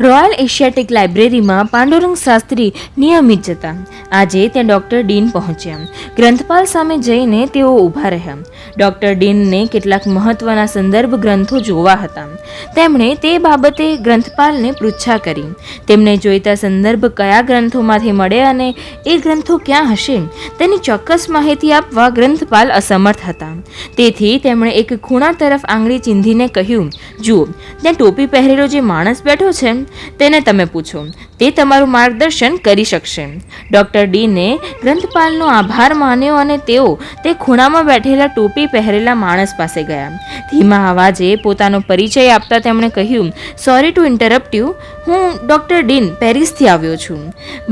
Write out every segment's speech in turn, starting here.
Royal Asiatic લાઇબ્રેરીમાં પાંડુરંગ શાસ્ત્રી નિયમિત જતા. આજે ત્યાં ડૉક્ટર ડીન પહોંચ્યા. ગ્રંથપાલ સામે જઈને તેઓ ઊભા રહ્યા. ડૉક્ટર ડીનને કેટલાક મહત્ત્વના સંદર્ભ ગ્રંથો જોવા હતા. તેમણે તે બાબતે ગ્રંથપાલને પૃચ્છા કરી. તેમને જોઈતા સંદર્ભ કયા ગ્રંથોમાંથી મળે અને એ ગ્રંથો ક્યાં હશે, તેની ચોક્કસ માહિતી આપવા ગ્રંથપાલ અસમર્થ હતા. તેથી તેમણે એક ખૂણા તરફ આંગળી ચીંધીને કહ્યું, જુઓ, ત્યાં ટોપી પહેરેલો જે માણસ બેઠો છે તેને તમે પૂછો. તે તમારું માર્ગદર્શન કરી શકશે. ડૉક્ટર ડીને ગ્રંથપાલનો આભાર માન્યો અને તેઓ તે ખૂણામાં બેઠેલા ટોપી પહેરેલા માણસ પાસે ગયા. ધીમા અવાજે પોતાનો પરિચય આપતા તેમણે કહ્યું સોરી ટુ ઇન્ટરપ્ટ યુ હું ડૉક્ટર ડીન પેરિસથી આવ્યો છું.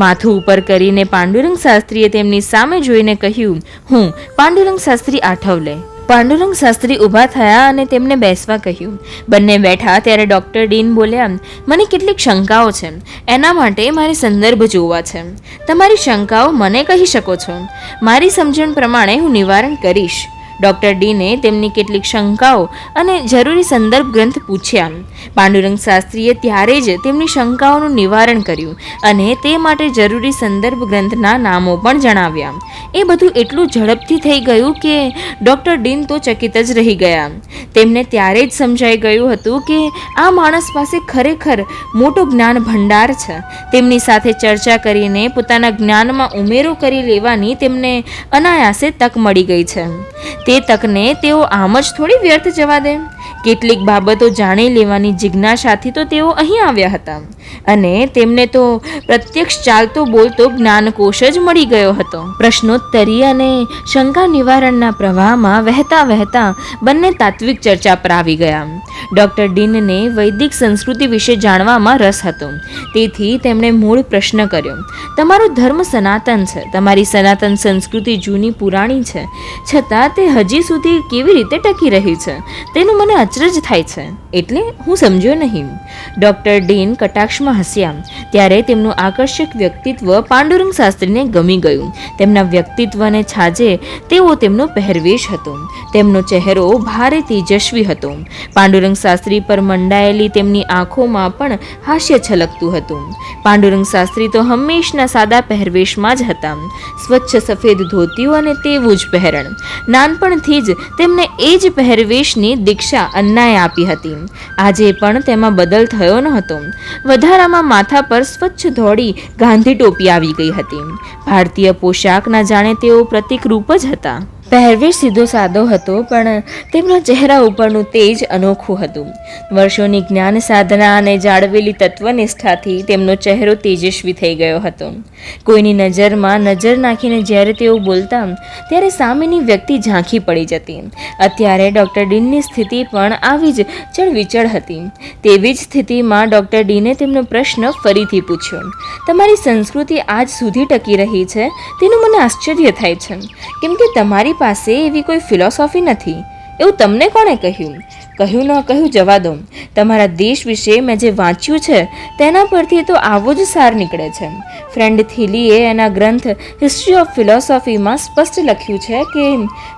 માથું ઉપર કરીને પાંડુરંગ શાસ્ત્રીએ તેમની સામે જોઈને કહ્યું, હું પાંડુરંગ શાસ્ત્રી આઠવલે પાંડુરંગ શાસ્ત્રી ઊભા થયા અને તેમને બેસવા કહ્યું. બંને બેઠા ત્યારે ડૉક્ટર ડીન બોલ્યા, મને કેટલીક શંકાઓ છે. એના માટે મારે સંદર્ભ જોવા છે. તમારી શંકાઓ મને કહી શકો છો. મારી સમજણ પ્રમાણે હું નિવારણ કરીશ. ડૉક્ટર ડીને તેમની કેટલીક શંકાઓ અને જરૂરી સંદર્ભ ગ્રંથ પૂછ્યા. પાંડુરંગ શાસ્ત્રીએ ત્યારે જ તેમની શંકાઓનું નિવારણ કર્યું અને તે માટે જરૂરી સંદર્ભ ગ્રંથના નામો પણ જણાવ્યા. એ બધું એટલું ઝડપથી થઈ ગયું કે ડૉક્ટર ડીન તો ચકિત જ રહી ગયા. તેમને ત્યારે જ સમજાઈ ગયું હતું કે આ માણસ પાસે ખરેખર મોટો જ્ઞાન ભંડાર છે. તેમની સાથે ચર્ચા કરીને પોતાના જ્ઞાનમાં ઉમેરો કરી લેવાની તેમને અનાયાસે તક મળી ગઈ છે. તે તકને તેઓ આમ જ થોડી વ્યર્થ જવા દે. કેટલીક બાબતો જાણી લેવાની જિજ્ઞાસાથી તો તેઓ અહીં આવ્યા હતા. અને તેમને તો પ્રત્યક્ષ ચાલતો બોલતો જ્ઞાનકોશ જ મળી ગયો હતો. પ્રશ્નોત્તરી અને શંકા નિવારણના પ્રવાહમાં વહેતા વહેતા બંને તાત્વિક ચર્ચા પર આવી ગયા. ડૉક્ટર ડીનને વૈદિક સંસ્કૃતિ વિશે જાણવામાં રસ હતો. તેથી તેમણે મૂળ પ્રશ્ન કર્યો, તમારો ધર્મ સનાતન છે. તમારી સનાતન સંસ્કૃતિ જૂની પુરાણી છે. છતાં તે હજી સુધી કેવી રીતે ટકી રહી છે? તેનું મને અચરજ થાય છે. એટલે હું સમજ્યો નહીં. ડૉક્ટર ડીન કટાક્ષમાં હસ્યા. ત્યારે તેમનું આકર્ષક વ્યક્તિત્વ પાંડુરંગ શાસ્ત્રીને ગમી ગયું. તેમના વ્યક્તિત્વને છાજે તેવો તેમનો પહેરવેશ હતો. તેમનો ચહેરો ભારે તેજસ્વી હતો. પાંડુરંગ શાસ્ત્રી પર મંડાયેલી તેમની આંખોમાં પણ હાસ્ય છલકતું હતું. પાંડુરંગ શાસ્ત્રી તો હંમેશના સાદા પહેરવેશમાં જ હતા. સ્વચ્છ સફેદ ધોતિયું અને તેવું જ પહેરણ. નાનપણથી જ તેમને એ જ પહેરવેશની દીક્ષા અન્નાએ આપી હતી. આજે પણ તેમાં બદલ થયો ન હતો વધારામાં માથા પર સ્વચ્છ ધોળી ગાંધી ટોપી આવી ગઈ હતી. ભારતીય પોશાકના જાણે તેઓ પ્રતિક રૂપ જ હતા. પહેરવેશ સીધો સાદો હતો, પણ તેમના ચહેરા ઉપરનું તેજ અનોખું હતું. વર્ષોની જ્ઞાન સાધના અને જાળવેલી તત્વનિષ્ઠાથી તેમનો ચહેરો તેજસ્વી થઈ ગયો હતો. કોઈની નજરમાં નજર નાખીને જ્યારે તેઓ બોલતા, ત્યારે સામેની વ્યક્તિ ઝાંખી પડી જતી. અત્યારે ડૉક્ટર ડીનની સ્થિતિ પણ આવી જ ચળવિચળ હતી. તેવી જ સ્થિતિમાં ડૉક્ટર ડીને તેમનો પ્રશ્ન ફરીથી પૂછ્યો. તમારી સંસ્કૃતિ આજ સુધી ટકી રહી છે? તેનું મને આશ્ચર્ય થાય છે. કેમ કે તમારી પાસે એવી કોઈ ફિલોસોફી નથી. એવું તમને કોણે કહ્યું? કહ્યું ન કહ્યું જવા દો. તમારા દેશ વિશે મેં જે વાંચ્યું છે, તેના પરથી તો આવો જ સાર નીકળે છે. ફ્રેન્ડ થિલીએ એના ગ્રંથ હિસ્ટ્રી ઓફ ફિલોસોફીમાં સ્પષ્ટ લખ્યું છે કે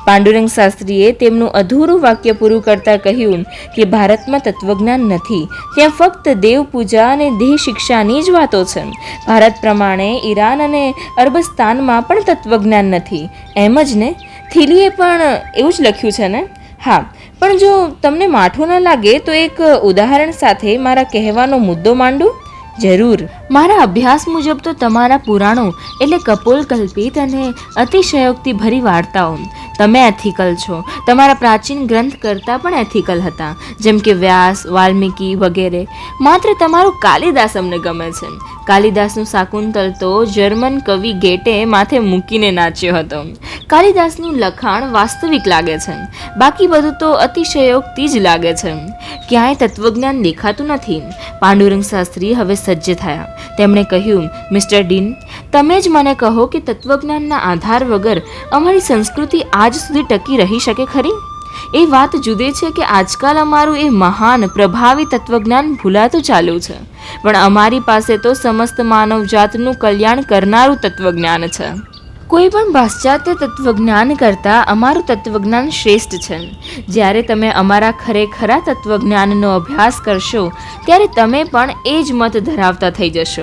પાંડુરંગ શાસ્ત્રીએ તેમનું અધૂરું વાક્ય પૂરું કરતાં કહ્યું કે ભારતમાં તત્વજ્ઞાન નથી. ત્યાં ફક્ત દેવ પૂજા અને દેહ શિક્ષાની જ વાતો છે. ભારત પ્રમાણે ઈરાન અને અરબસ્તાનમાં પણ તત્વજ્ઞાન નથી. એમ જ ને? થીલીએ પણ એવું જ લખ્યું છે ને? હા, પણ જો તમને માઠું ન લાગે તો એક ઉદાહરણ સાથે મારા કહેવાનો મુદ્દો માંડું. જરૂર. મારા અભ્યાસ મુજબ તો તમારા પુરાણો એટલે કપોલ કલ્પિત અને અતિશયોક્તિ ભરી વાર્તાઓ. તમે એથિકલ છો. તમારા પ્રાચીન ગ્રંથ કરતાં પણ એથિકલ હતા. જેમ કે વ્યાસ, વાલ્મીકી વગેરે. માત્ર તમારો કાલિદાસ અમને ગમે છે. કાલિદાસનું શાકુંતલ તો જર્મન કવિ ગેટે માથે મૂકીને નાચ્યો હતો. કાલિદાસનું લખાણ વાસ્તવિક લાગે છે. બાકી બધું તો અતિશયોક્તિ જ લાગે છે. ક્યાંય તત્વજ્ઞાન દેખાતું નથી. પાંડુરંગ શાસ્ત્રી હવે સજ્જ થયા. તેમણે કહ્યું, મિસ્ટર ડીન, તમે જ મને કહો કે તત્વજ્ઞાનના આધાર વગર અમારી સંસ્કૃતિ આજ સુધી ટકી રહી શકે ખરી? એ વાત જુદે છે કે આજકાલ અમારું એ મહાન, પ્રભાવી તત્વજ્ઞાન ભૂલાતું ચાલ્યું છે. પણ અમારી પાસે તો સમસ્ત માનવજાતનું કલ્યાણ કરનારું તત્વજ્ઞાન છે. કોઈ પણ પાશ્ચાત્ય તત્વજ્ઞાન કરતાં અમારું તત્વજ્ઞાન શ્રેષ્ઠ છે. જ્યારે તમે અમારા ખરેખરા તત્વજ્ઞાનનો અભ્યાસ કરશો, ત્યારે તમે પણ એ જ મત ધરાવતા થઈ જશો.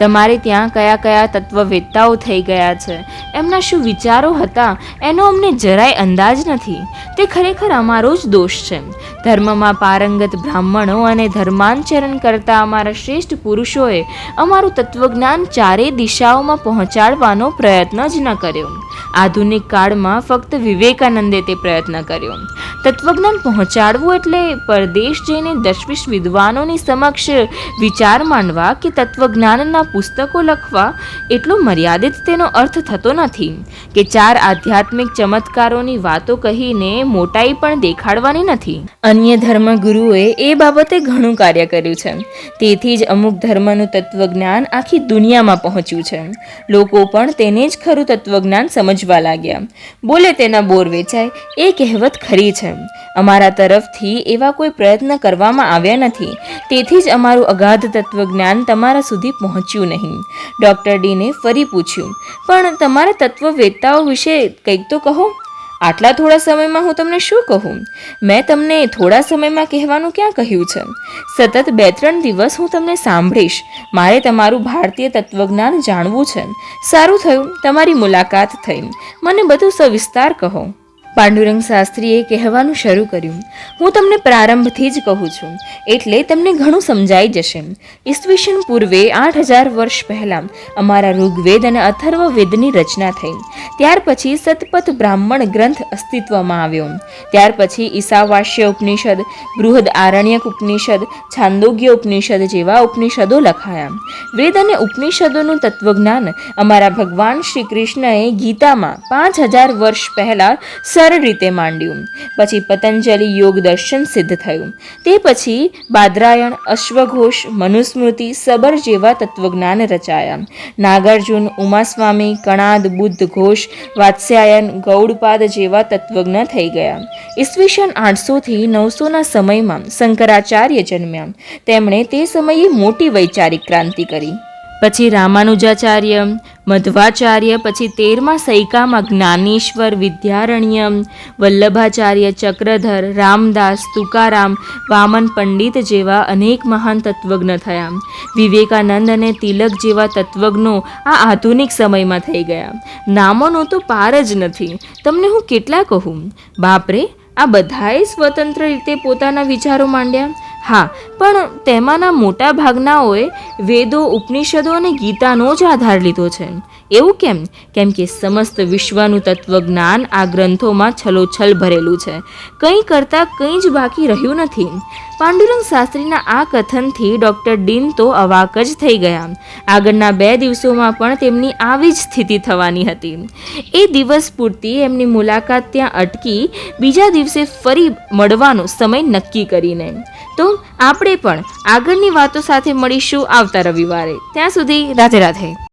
તમારે ત્યાં કયા કયા તત્વવેત્તાઓ થઈ ગયા છે? એમના શું વિચારો હતા? એનો અમને જરાય અંદાજ નથી. તે ખરેખર અમારો જ દોષ છે. ધર્મમાં પારંગત બ્રાહ્મણો અને ધર્માંચરણ કરતા અમારા શ્રેષ્ઠ પુરુષોએ અમારું તત્વજ્ઞાન ચારેય દિશાઓમાં પહોંચાડવાનો પ્રયત્ન જ ન કર્યો આધુનિક કાળમાં ફક્ત વિવેકાનંદે તે પ્રયત્ન કર્યો. તત્વજ્ઞાન પહોંચાડવું એટલે પરદેશ જઈને દશવીશ વિદ્વાનોની સમક્ષ વિચાર માંડવા કે તત્વજ્ઞાનના પુસ્તકો લખવા એટલો મર્યાદિત તેનો અર્થ થતો નથી. કે ચાર આધ્યાત્મિક ચમત્કારોની વાતો કહીને મોટાઈ પણ દેખાડવાની નથી. અન્ય ધર્મગુરુઓએ એ બાબતે ઘણું કાર્ય કર્યું છે. તેથી જ અમુક ધર્મનું તત્વજ્ઞાન આખી દુનિયામાં પહોંચ્યું છે. લોકો પણ તેને જ ખરું તત્વજ્ઞાન સમજવા લાગ્યા. બોલે તેના બોર વેચાય, એ કહેવત ખરી છે. અમારા તરફથી એવા કોઈ પ્રયત્ન કરવામાં આવ્યા નથી. તેથી જ અમારું અગાધ તત્વજ્ઞાન તમારા સુધી પહોંચ્યું નહીં. ડૉક્ટર ડીને ફરી પૂછ્યું, પણ તમારા તત્વવેત્તાઓ વિશે કંઈક તો કહો. આટલા થોડા સમયમાં હું તમને શું કહું? મેં તમને થોડા સમયમાં કહેવાનું ક્યાં કહ્યું છે? સતત બે ત્રણ દિવસ હું તમને સાંભળીશ. મારે તમારું ભારતીય તત્વજ્ઞાન જાણવું છે. સારું થયું. તમારી મુલાકાત થઈ. મને બધું સવિસ્તાર કહો. પાંડુરંગ શાસ્ત્રીએ કહેવાનું શરૂ કર્યું. હું તમને પ્રારંભથી જ કહું છું, એટલે તમને ઘણું સમજાઈ જશે. ઈસવીસન પૂર્વે આઠ હજાર વર્ષ પહેલાં અમારા ઋગ્વેદ અને અથર્વવેદની રચના થઈ. ત્યાર પછી સતપથ બ્રાહ્મણ ગ્રંથ અસ્તિત્વમાં આવ્યો. ત્યાર પછી ઈસાવાસ્ય ઉપનિષદ, બૃહદ આરણ્યક ઉપનિષદ, છાંદોગ્ય ઉપનિષદ જેવા ઉપનિષદો લખાયા. વેદ અને ઉપનિષદોનું તત્વજ્ઞાન અમારા ભગવાન શ્રી કૃષ્ણએ ગીતામાં પાંચ હજાર વર્ષ પહેલા સરળ રીતે માંડ્યું. પછી પતંજલિ યોગ દર્શન સિદ્ધ થયું. તે પછી બાદરાયણ, અશ્વઘોષ, મનુસ્મૃતિ, સબર જેવા તત્વજ્ઞાન રચાયા. નાગાર્જુન, ઉમાસ્વામી, કણાદ, બુદ્ધ ઘોષ, વાત્સ્યાયન, ગૌડપાદ જેવા તત્વજ્ઞ થઈ ગયા. ઈસવીસન આઠસોથી નવસોના સમયમાં શંકરાચાર્ય જન્મ્યા. તેમણે તે સમયે મોટી વૈચારિક ક્રાંતિ કરી. પછી રામાનુજાચાર્ય, મધ્વાચાર્ય, પછી તેરમા સૈકામાં જ્ઞાનેશ્વર, વિદ્યારણ્ય, વલ્લભાચાર્ય, ચક્રધર, રામદાસ, તુકારામ, વામન પંડિત જેવા અનેક મહાન તત્વજ્ઞ થયા. વિવેકાનંદ અને તિલક જેવા તત્વજ્ઞો આ આધુનિક સમયમાં થઈ ગયા. નામોનો તો પાર જ નથી. તમને હું કેટલા કહું? બાપરે, આ બધાએ સ્વતંત્ર રીતે પોતાના વિચારો માંડ્યા? હા, પણ તેમાંના મોટા ભાગનાઓએ વેદો, ઉપનિષદો અને ગીતાનો જ આધાર લીધો છે. એવું કેમ? કેમ કે સમસ્ત વિશ્વનું તત્વજ્ઞાન આ ગ્રંથોમાં છલોછલ ભરેલું છે. કંઈ કરતાં કંઈ જ બાકી રહ્યું નથી. પાંડુરંગ શાસ્ત્રીના આ કથનથી ડૉક્ટર ડીન તો અવાક જ થઈ ગયા. આગળના બે દિવસોમાં પણ તેમની આવી જ સ્થિતિ થવાની હતી. એ દિવસ પૂરતી એમની મુલાકાત ત્યાં અટકી, બીજા દિવસે ફરી મળવાનો સમય નક્કી કરીને. તો આપણે પણ આગળની વાતો સાથે મળીશું આવતા રવિવારે. ત્યાં સુધી રાધે રાધે.